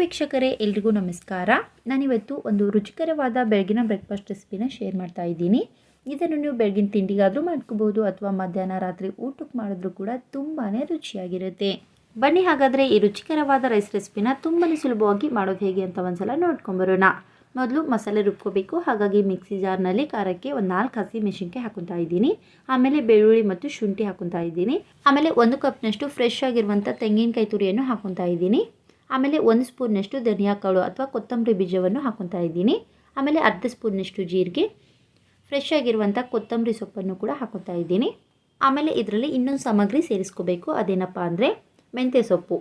ವೀಕ್ಷಕರೇ, ಎಲ್ರಿಗೂ ನಮಸ್ಕಾರ. ನಾನಿವತ್ತು ಒಂದು ರುಚಿಕರವಾದ ಬೆಳಗಿನ ಬ್ರೇಕ್ಫಾಸ್ಟ್ ರೆಸಿಪಿನ ಶೇರ್ ಮಾಡ್ತಾ ಇದ್ದೀನಿ. ಇದನ್ನು ನೀವು ಬೆಳಗಿನ ತಿಂಡಿಗಾದರೂ ಮಾಡ್ಕೋಬೋದು, ಅಥವಾ ಮಧ್ಯಾಹ್ನ ರಾತ್ರಿ ಊಟಕ್ಕೆ ಮಾಡಿದ್ರೂ ಕೂಡ ತುಂಬಾ ರುಚಿಯಾಗಿರುತ್ತೆ. ಬನ್ನಿ ಹಾಗಾದರೆ ಈ ರುಚಿಕರವಾದ ರೈಸ್ ರೆಸಿಪಿನ ತುಂಬಾ ಸುಲಭವಾಗಿ ಮಾಡೋದು ಹೇಗೆ ಅಂತ ಒಂದ್ಸಲ ನೋಡ್ಕೊಂಬರೋಣ ಮೊದಲು ಮಸಾಲೆ ರುಬ್ಕೋಬೇಕು, ಹಾಗಾಗಿ ಮಿಕ್ಸಿ ಜಾರ್ನಲ್ಲಿ ಖಾರಕ್ಕೆ ಒಂದು ನಾಲ್ಕು ಹಸಿ ಮೆಣಸಿನ್ಕಾಯಿ ಹಾಕೊತಾ ಇದ್ದೀನಿ. ಆಮೇಲೆ ಬೆಳ್ಳುಳ್ಳಿ ಮತ್ತು ಶುಂಠಿ ಹಾಕೊತಾ ಇದ್ದೀನಿ. ಆಮೇಲೆ ಒಂದು ಕಪ್ನಷ್ಟು ಫ್ರೆಶ್ ಆಗಿರುವಂಥ ತೆಂಗಿನಕಾಯಿ ತುರಿಯನ್ನು ಹಾಕೊತಾ ಇದ್ದೀನಿ. ಆಮೇಲೆ ಒಂದು ಸ್ಪೂನ್ನಷ್ಟು ಧನಿಯಾ ಕಾಳು ಅಥವಾ ಕೊತ್ತಂಬರಿ ಬೀಜವನ್ನು ಹಾಕೊತಾ ಇದ್ದೀನಿ. ಆಮೇಲೆ ಅರ್ಧ ಸ್ಪೂನ್ನಷ್ಟು ಜೀರಿಗೆ ಫ್ರೆಶ್ ಆಗಿರುವಂಥ ಕೊತ್ತಂಬರಿ ಸೊಪ್ಪನ್ನು ಕೂಡ ಹಾಕೋತಾ ಇದ್ದೀನಿ. ಆಮೇಲೆ ಇದರಲ್ಲಿ ಇನ್ನೊಂದು ಸಾಮಗ್ರಿ ಸೇರಿಸ್ಕೋಬೇಕು, ಅದೇನಪ್ಪ ಅಂದರೆ ಮೆಂತ್ಯ ಸೊಪ್ಪು.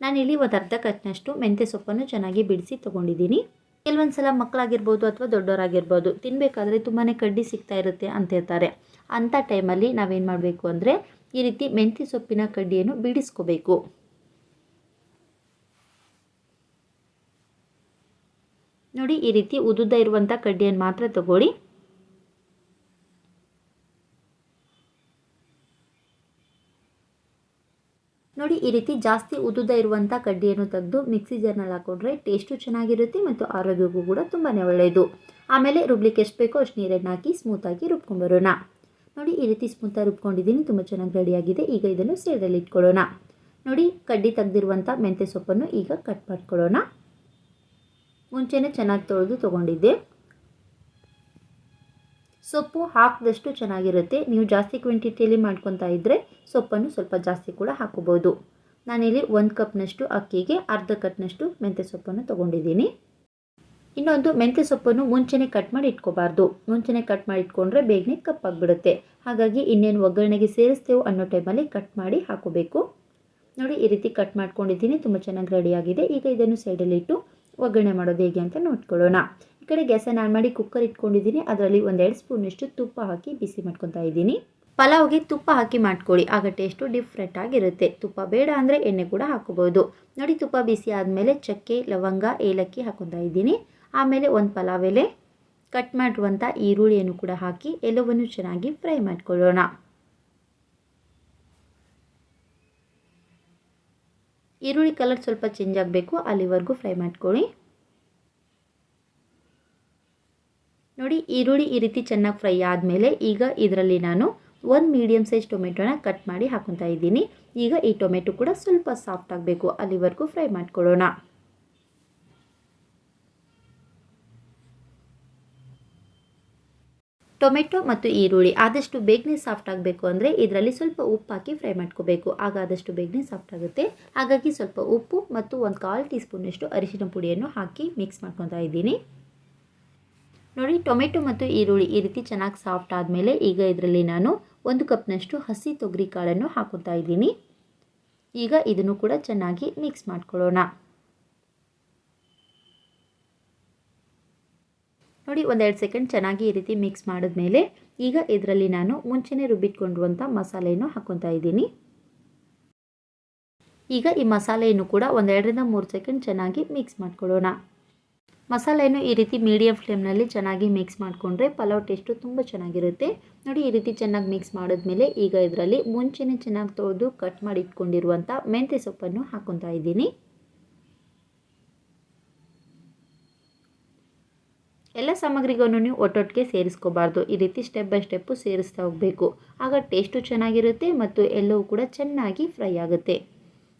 ನಾನಿಲ್ಲಿ ಒಂದು ಅರ್ಧ ಕಟ್ನಷ್ಟು ಮೆಂತ್ಯ ಸೊಪ್ಪನ್ನು ಚೆನ್ನಾಗಿ ಬಿಡಿಸಿ ತೊಗೊಂಡಿದ್ದೀನಿ. ಕೆಲವೊಂದು ಸಲ ಮಕ್ಕಳಾಗಿರ್ಬೋದು ಅಥವಾ ದೊಡ್ಡವರಾಗಿರ್ಬೋದು ತಿನ್ನಬೇಕಾದ್ರೆ ತುಂಬಾ ಕಡ್ಡಿ ಸಿಗ್ತಾ ಇರುತ್ತೆ ಅಂತ ಹೇಳ್ತಾರೆ. ಅಂಥ ಟೈಮಲ್ಲಿ ನಾವೇನು ಮಾಡಬೇಕು ಅಂದರೆ ಈ ರೀತಿ ಮೆಂತ್ಯ ಸೊಪ್ಪಿನ ಕಡ್ಡಿಯನ್ನು ಬಿಡಿಸ್ಕೋಬೇಕು. ನೋಡಿ ಈ ರೀತಿ ಉದ್ದುದ್ದ ಇರುವಂಥ ಕಡ್ಡಿಯನ್ನು ಮಾತ್ರ ತಗೊಳ್ಳಿ. ನೋಡಿ ಈ ರೀತಿ ಜಾಸ್ತಿ ಉದುದ ಇರುವಂಥ ಕಡ್ಡಿಯನ್ನು ತೆಗೆದು ಮಿಕ್ಸಿ ಜಾರ್ನಲ್ಲಿ ಹಾಕೊಂಡ್ರೆ ಟೇಸ್ಟು ಚೆನ್ನಾಗಿರುತ್ತೆ ಮತ್ತು ಆರೋಗ್ಯಕ್ಕೂ ಕೂಡ ತುಂಬಾ ಒಳ್ಳೆಯದು ಆಮೇಲೆ ರುಬ್ಲಿಕ್ಕೆ ಎಷ್ಟು ಬೇಕೋ ಅಷ್ಟು ನೀರನ್ನು ಹಾಕಿ ಸ್ಮೂತಾಗಿ ರುಬ್ಕೊಂಬರೋಣ. ನೋಡಿ ಈ ರೀತಿ ಸ್ಮೂತಾಗಿ ರುಬ್ಕೊಂಡಿದ್ದೀನಿ, ತುಂಬ ಚೆನ್ನಾಗಿ ರೆಡಿಯಾಗಿದೆ ಈಗ ಇದನ್ನು ಸೈಡಲ್ಲಿ ಇಟ್ಕೊಳ್ಳೋಣ. ನೋಡಿ ಕಡ್ಡಿ ತೆಗೆದಿರುವಂಥ ಮೆಂತ್ಯ ಸೊಪ್ಪನ್ನು ಈಗ ಕಟ್ ಮಾಡ್ಕೊಳ್ಳೋಣ. ಮುಂಚೆನೇ ಚೆನ್ನಾಗಿ ತೊಳೆದು ತೊಗೊಂಡಿದ್ದೆ. ಸೊಪ್ಪು ಹಾಕಿದಷ್ಟು ಚೆನ್ನಾಗಿರುತ್ತೆ. ನೀವು ಜಾಸ್ತಿ ಕ್ವಾಂಟಿಟಿಯಲ್ಲಿ ಮಾಡ್ಕೊತಾ ಇದ್ದರೆ ಸೊಪ್ಪನ್ನು ಸ್ವಲ್ಪ ಜಾಸ್ತಿ ಕೂಡ ಹಾಕೋಬೋದು ನಾನಿಲ್ಲಿ ಒಂದು ಕಪ್ನಷ್ಟು ಅಕ್ಕಿಗೆ, ಅರ್ಧ ಕಪ್ನಷ್ಟು ಮೆಂತ್ಯ ಸೊಪ್ಪನ್ನು ತೊಗೊಂಡಿದ್ದೀನಿ. ಇನ್ನೊಂದು ಮೆಂತ್ಯ ಸೊಪ್ಪನ್ನು ಮುಂಚೆನೇ ಕಟ್ ಮಾಡಿ ಇಟ್ಕೋಬಾರ್ದು. ಮುಂಚೆನೆ ಕಟ್ ಮಾಡಿ ಇಟ್ಕೊಂಡ್ರೆ ಬೇಗನೆ ಕಪ್ಪಾಗಿಬಿಡುತ್ತೆ ಹಾಗಾಗಿ ಇನ್ನೇನು ಒಗ್ಗರಣೆಗೆ ಸೇರಿಸ್ತೇವೆ ಅನ್ನೋ ಟೈಮಲ್ಲಿ ಕಟ್ ಮಾಡಿ ಹಾಕೋಬೇಕು ನೋಡಿ, ಈ ರೀತಿ ಕಟ್ ಮಾಡ್ಕೊಂಡಿದ್ದೀನಿ. ತುಂಬ ಚೆನ್ನಾಗಿ ರೆಡಿಯಾಗಿದೆ ಈಗ ಇದನ್ನು ಸೈಡಲ್ಲಿಟ್ಟು ಒಗ್ಗರಣೆ ಮಾಡೋದು ಹೇಗೆ ಅಂತ ನೋಡ್ಕೊಳ್ಳೋಣ. ಈ ಕಡೆ ಗ್ಯಾಸನ್ನು ಆನ್ ಮಾಡಿ ಕುಕ್ಕರ್ ಇಟ್ಕೊಂಡಿದ್ದೀನಿ. ಅದರಲ್ಲಿ ಒಂದೆರಡು ಸ್ಪೂನಷ್ಟು ತುಪ್ಪ ಹಾಕಿ ಬಿಸಿ ಮಾಡ್ಕೊತಾ ಇದ್ದೀನಿ. ಪಲಾವ್ಗೆ ತುಪ್ಪ ಹಾಕಿ ಮಾಡ್ಕೊಳ್ಳಿ. ಆಗ ಟೇಸ್ಟು ಡಿಫ್ರೆಂಟ್ ಆಗಿರುತ್ತೆ. ತುಪ್ಪ ಬೇಡ ಅಂದರೆ ಎಣ್ಣೆ ಕೂಡ ಹಾಕೋಬೋದು ನೋಡಿ, ತುಪ್ಪ ಬಿಸಿ ಆದಮೇಲೆ ಚಕ್ಕೆ, ಲವಂಗ, ಏಲಕ್ಕಿ ಹಾಕೊತಾ ಇದ್ದೀನಿ. ಆಮೇಲೆ ಒಂದು ಪಲಾವ್ ಎಲೆ. ಕಟ್ ಮಾಡಿರುವಂಥ ಈರುಳ್ಳಿಯನ್ನು ಕೂಡ ಹಾಕಿ, ಎಲ್ಲವನ್ನು ಚೆನ್ನಾಗಿ ಫ್ರೈ ಮಾಡ್ಕೊಳ್ಳೋಣ. ಈರುಳ್ಳಿ ಕಲರ್ ಸ್ವಲ್ಪ ಚೇಂಜ್ ಆಗಬೇಕು, ಅಲ್ಲಿವರೆಗೂ ಫ್ರೈ ಮಾಡ್ಕೊಳ್ಳಿ. ನೋಡಿ, ಈರುಳ್ಳಿ ಈ ರೀತಿ ಚೆನ್ನಾಗಿ ಫ್ರೈ ಆದಮೇಲೆ ಈಗ ಇದರಲ್ಲಿ ನಾನು ಒಂದು ಮೀಡಿಯಮ್ ಸೈಜ್ ಟೊಮೆಟೊನ ಕಟ್ ಮಾಡಿ ಹಾಕೊತಾ ಇದ್ದೀನಿ. ಈಗ ಈ ಟೊಮೆಟೊ ಕೂಡ ಸ್ವಲ್ಪ ಸಾಫ್ಟ್ ಆಗಬೇಕು, ಅಲ್ಲಿವರೆಗೂ ಫ್ರೈ ಮಾಡ್ಕೊಳ್ಳೋಣ. ಟೊಮೆಟೊ ಮತ್ತು ಈರುಳ್ಳಿ ಆದಷ್ಟು ಬೇಗನೆ ಸಾಫ್ಟ್ ಆಗಬೇಕು ಅಂದರೆ ಇದರಲ್ಲಿ ಸ್ವಲ್ಪ ಉಪ್ಪು ಹಾಕಿ ಫ್ರೈ ಮಾಡ್ಕೋಬೇಕು. ಆಗ ಆದಷ್ಟು ಬೇಗನೆ ಸಾಫ್ಟ್ ಆಗುತ್ತೆ. ಹಾಗಾಗಿ ಸ್ವಲ್ಪ ಉಪ್ಪು ಮತ್ತು ಒಂದು ಕಾಲು ಟೀ ಸ್ಪೂನಷ್ಟು ಅರಿಶಿನ ಪುಡಿಯನ್ನು ಹಾಕಿ ಮಿಕ್ಸ್ ಮಾಡ್ಕೊತಾ ಇದ್ದೀನಿ. ನೋಡಿ, ಟೊಮೆಟೊ ಮತ್ತು ಈರುಳ್ಳಿ ಈ ರೀತಿ ಚೆನ್ನಾಗಿ ಸಾಫ್ಟ್ ಆದಮೇಲೆ ಈಗ ಇದರಲ್ಲಿ ನಾನು ಒಂದು ಕಪ್ನಷ್ಟು ಹಸಿ ತೊಗರಿ ಕಾಳನ್ನು ಹಾಕೊತಾ ಇದ್ದೀನಿ. ಈಗ ಇದನ್ನು ಕೂಡ ಚೆನ್ನಾಗಿ ಮಿಕ್ಸ್ ಮಾಡ್ಕೊಳ್ಳೋಣ. ನೋಡಿ, ಒಂದೆರಡು ಸೆಕೆಂಡ್ ಚೆನ್ನಾಗಿ ಈ ರೀತಿ ಮಿಕ್ಸ್ ಮಾಡಿದ್ಮೇಲೆ ಈಗ ಇದರಲ್ಲಿ ನಾನು ಮುಂಚೆನೇ ರುಬ್ಬಿಟ್ಕೊಂಡಿರುವಂಥ ಮಸಾಲೆಯನ್ನು ಹಾಕ್ಕೊತಾ ಇದ್ದೀನಿ. ಈಗ ಈ ಮಸಾಲೆಯನ್ನು ಕೂಡ ಒಂದೆರಡರಿಂದ ಮೂರು ಸೆಕೆಂಡ್ ಚೆನ್ನಾಗಿ ಮಿಕ್ಸ್ ಮಾಡ್ಕೊಳ್ಳೋಣ. ಮಸಾಲೆಯನ್ನು ಈ ರೀತಿ ಮೀಡಿಯಂ ಫ್ಲೇಮ್ನಲ್ಲಿ ಚೆನ್ನಾಗಿ ಮಿಕ್ಸ್ ಮಾಡಿಕೊಂಡ್ರೆ ಪಲಾವ್ ಟೇಸ್ಟು ತುಂಬ ಚೆನ್ನಾಗಿರುತ್ತೆ. ನೋಡಿ, ಈ ರೀತಿ ಚೆನ್ನಾಗಿ ಮಿಕ್ಸ್ ಮಾಡಿದ್ಮೇಲೆ ಈಗ ಇದರಲ್ಲಿ ಮುಂಚೆನೇ ಚೆನ್ನಾಗಿ ತೊಳೆದು ಕಟ್ ಮಾಡಿ ಇಟ್ಕೊಂಡಿರುವಂಥ ಮೆಂತ್ಯ ಸೊಪ್ಪನ್ನು ಹಾಕ್ಕೊತಾ ಇದ್ದೀನಿ. ಎಲ್ಲ ಸಾಮಗ್ರಿಗಳನ್ನು ನೀವು ಒಟ್ಟೊಟ್ಟಿಗೆ ಸೇರಿಸ್ಕೋಬಾರ್ದು. ಈ ರೀತಿ ಸ್ಟೆಪ್ ಬೈ ಸ್ಟೆಪ್ಪು ಸೇರಿಸ್ತಾ ಹೋಗಬೇಕು. ಆಗ ಟೇಸ್ಟು ಚೆನ್ನಾಗಿರುತ್ತೆ ಮತ್ತು ಎಲ್ಲವೂ ಕೂಡ ಚೆನ್ನಾಗಿ ಫ್ರೈ ಆಗುತ್ತೆ.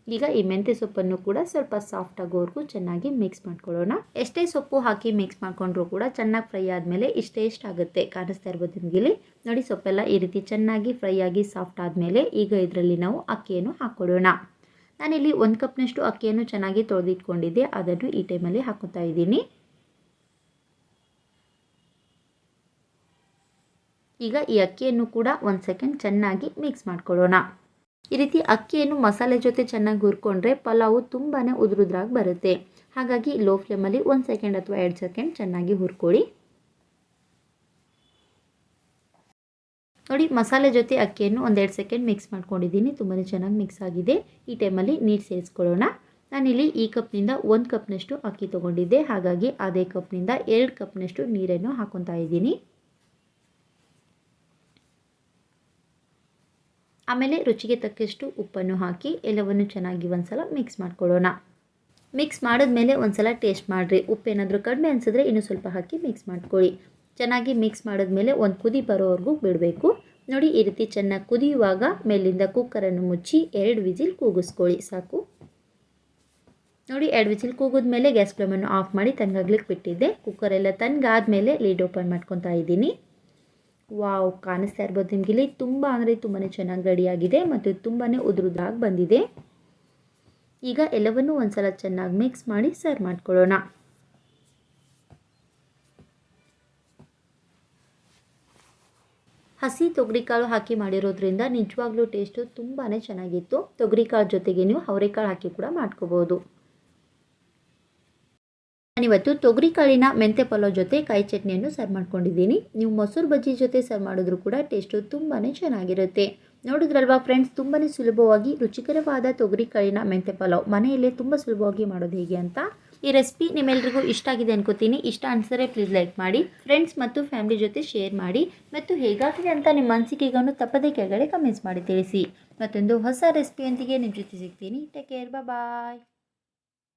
ಈಗ ಈ ಮೆಂತ್ಯ ಸೊಪ್ಪನ್ನು ಕೂಡ ಸ್ವಲ್ಪ ಸಾಫ್ಟ್ ಆಗೋವರೆಗೂ ಚೆನ್ನಾಗಿ ಮಿಕ್ಸ್ ಮಾಡ್ಕೊಳ್ಳೋಣ. ಎಷ್ಟೇ ಸೊಪ್ಪು ಹಾಕಿ ಮಿಕ್ಸ್ ಮಾಡ್ಕೊಂಡ್ರೂ ಕೂಡ ಚೆನ್ನಾಗಿ ಫ್ರೈ ಆದಮೇಲೆ ಇಷ್ಟೇ ಆಗುತ್ತೆ. ಕಾಣಿಸ್ತಾ ಇರ್ಬೋದು ನಿಮಗಿಲ್ಲಿ ನೋಡಿ ಸೊಪ್ಪೆಲ್ಲ ಈ ರೀತಿ ಚೆನ್ನಾಗಿ ಫ್ರೈ ಆಗಿ ಸಾಫ್ಟ್ ಆದಮೇಲೆ ಈಗ ಇದರಲ್ಲಿ ನಾವು ಅಕ್ಕಿಯನ್ನು ಹಾಕ್ಕೊಳ್ಳೋಣ. ನಾನಿಲ್ಲಿ ಒಂದು ಕಪ್ನಷ್ಟು ಅಕ್ಕಿಯನ್ನು ಚೆನ್ನಾಗಿ ತೊಳೆದಿಟ್ಕೊಂಡಿದ್ದೆ. ಅದನ್ನು ಈ ಟೈಮಲ್ಲಿ ಹಾಕೋತಾ ಇದ್ದೀನಿ. ಈಗ ಈ ಅಕ್ಕಿಯನ್ನು ಕೂಡ ಒಂದು ಸೆಕೆಂಡ್ ಚೆನ್ನಾಗಿ ಮಿಕ್ಸ್ ಮಾಡ್ಕೊಳ್ಳೋಣ. ಈ ರೀತಿ ಅಕ್ಕಿಯನ್ನು ಮಸಾಲೆ ಜೊತೆ ಚೆನ್ನಾಗಿ ಹುರ್ಕೊಂಡ್ರೆ ಪಲಾವು ತುಂಬಾ ಉದುರುದ್ರಾಗಿ ಬರುತ್ತೆ. ಹಾಗಾಗಿ ಲೋ ಫ್ಲೇಮಲ್ಲಿ ಒಂದು ಸೆಕೆಂಡ್ ಅಥವಾ ಎರಡು ಸೆಕೆಂಡ್ ಚೆನ್ನಾಗಿ ಹುರ್ಕೊಳ್ಳಿ. ನೋಡಿ ಮಸಾಲೆ ಜೊತೆ ಅಕ್ಕಿಯನ್ನು ಒಂದೆರಡು ಸೆಕೆಂಡ್ ಮಿಕ್ಸ್ ಮಾಡ್ಕೊಂಡಿದ್ದೀನಿ. ತುಂಬಾ ಚೆನ್ನಾಗಿ ಮಿಕ್ಸ್ ಆಗಿದೆ. ಈ ಟೈಮಲ್ಲಿ ನೀರು ಸೇರಿಸ್ಕೊಳ್ಳೋಣ. ನಾನಿಲ್ಲಿ ಈ ಕಪ್ನಿಂದ ಒಂದು ಕಪ್ನಷ್ಟು ಅಕ್ಕಿ ತೊಗೊಂಡಿದ್ದೆ. ಹಾಗಾಗಿ ಅದೇ ಕಪ್ನಿಂದ ಎರಡು ಕಪ್ನಷ್ಟು ನೀರನ್ನು ಹಾಕೊತಾ ಇದ್ದೀನಿ. ಆಮೇಲೆ ರುಚಿಗೆ ತಕ್ಕಷ್ಟು ಉಪ್ಪನ್ನು ಹಾಕಿ ಎಲ್ಲವನ್ನು ಚೆನ್ನಾಗಿ ಒಂದ್ಸಲ ಮಿಕ್ಸ್ ಮಾಡ್ಕೊಳ್ಳೋಣ. ಮಿಕ್ಸ್ ಮಾಡಿದ್ಮೇಲೆ ಒಂದು ಸಲ ಟೇಸ್ಟ್ ಮಾಡಿರಿ ಉಪ್ಪೇನಾದರೂ ಕಡಿಮೆ ಅನಿಸಿದ್ರೆ ಇನ್ನೂ ಸ್ವಲ್ಪ ಹಾಕಿ ಮಿಕ್ಸ್ ಮಾಡ್ಕೊಳ್ಳಿ. ಚೆನ್ನಾಗಿ ಮಿಕ್ಸ್ ಮಾಡಿದ್ಮೇಲೆ ಒಂದು ಕುದಿ ಬರೋವರೆಗೂ ಬಿಡಬೇಕು. ನೋಡಿ, ಈ ರೀತಿ ಚೆನ್ನಾಗಿ ಕುದಿಯುವಾಗ ಮೇಲಿಂದ ಕುಕ್ಕರನ್ನು ಮುಚ್ಚಿ ಎರಡು ವಿಜಿಲ್ ಕೂಗಿಸ್ಕೊಳ್ಳಿ. ಸಾಕು. ನೋಡಿ, ಎರಡು ವಿಜಿಲ್ ಕೂಗಿದ್ಮೇಲೆ ಗ್ಯಾಸ್ ಫ್ಲೇಮನ್ನು ಆಫ್ ಮಾಡಿ ತಣ್ಣಗಾಗ್ಲಿಕ್ಕೆ ಬಿಟ್ಟಿದ್ದೆ. ಕುಕ್ಕರ್ ಎಲ್ಲ ತಣ್ಣಗಾದ್ಮೇಲೆ ಲೀಡ್ ಓಪನ್ ಮಾಡ್ಕೊತಾ ಇದ್ದೀನಿ. ವಾವ್, ಕಾಣಿಸ್ತಾ ಇರ್ಬೋದು. ನಿಮಗೆ ಇಲ್ಲಿ ತುಂಬ ಅಂದರೆ ತುಂಬಾ ಚೆನ್ನಾಗಿ ರೆಡಿಯಾಗಿದೆ ಮತ್ತು ತುಂಬಾ ಉದುರುದಾಗಿ ಬಂದಿದೆ. ಈಗ ಎಲ್ಲವನ್ನೂ ಒಂದ್ಸಲ ಚೆನ್ನಾಗಿ ಮಿಕ್ಸ್ ಮಾಡಿ ಸರ್ವ್ ಮಾಡ್ಕೊಳ್ಳೋಣ. ಹಸಿ ತೊಗರಿಕಾಳು ಹಾಕಿ ಮಾಡಿರೋದ್ರಿಂದ ನಿಜವಾಗ್ಲೂ ಟೇಸ್ಟು ತುಂಬಾ ಚೆನ್ನಾಗಿತ್ತು. ತೊಗರಿಕಾಳು ಜೊತೆಗೆ ನೀವು ಅವರೆಕಾಳು ಹಾಕಿ ಕೂಡ ಮಾಡ್ಕೋಬೋದು. ನಾನಿವತ್ತು ತೊಗರಿಕಾಳಿನ ಮೆಂತೆ ಪಲಾವ್ ಜೊತೆ ಕಾಯಿ ಚಟ್ನಿಯನ್ನು ಸರ್ವ್ ಮಾಡ್ಕೊಂಡಿದ್ದೀನಿ. ನೀವು ಮೊಸರು ಬಜ್ಜಿ ಜೊತೆ ಸರ್ವ್ ಮಾಡಿದ್ರು ಕೂಡ ಟೇಸ್ಟು ತುಂಬಾ ಚೆನ್ನಾಗಿರುತ್ತೆ. ನೋಡಿದ್ರಲ್ವಾ ಫ್ರೆಂಡ್ಸ್ ತುಂಬಾ ಸುಲಭವಾಗಿ ರುಚಿಕರವಾದ ತೊಗರಿಕಾಳಿನ ಮೆಂತೆ ಪಲಾವ್ ಮನೆಯಲ್ಲೇ ತುಂಬ ಸುಲಭವಾಗಿ ಮಾಡೋದು ಹೇಗೆ ಅಂತ ಈ ರೆಸಿಪಿ ನಿಮ್ಮೆಲ್ರಿಗೂ ಇಷ್ಟ ಆಗಿದೆ ಅನ್ಕೋತೀನಿ. ಇಷ್ಟ ಅನ್ಸರೆ ಪ್ಲೀಸ್ ಲೈಕ್ ಮಾಡಿ ಫ್ರೆಂಡ್ಸ್ ಮತ್ತು ಫ್ಯಾಮಿಲಿ ಜೊತೆ ಶೇರ್ ಮಾಡಿ ಮತ್ತು ಹೇಗಾಗಿದೆ ಅಂತ ನಿಮ್ಮ ಅನಿಸಿಕೆಗಳನ್ನು ತಪ್ಪದೇ ಕೆಳಗಡೆ ಕಮೆಂಟ್ಸ್ ಮಾಡಿ ತಿಳಿಸಿ. ಮತ್ತೊಂದು ಹೊಸ ರೆಸಿಪಿಯೊಂದಿಗೆ ನಿಮ್ಮ ಜೊತೆ ಸಿಗ್ತೀನಿ. Take care bye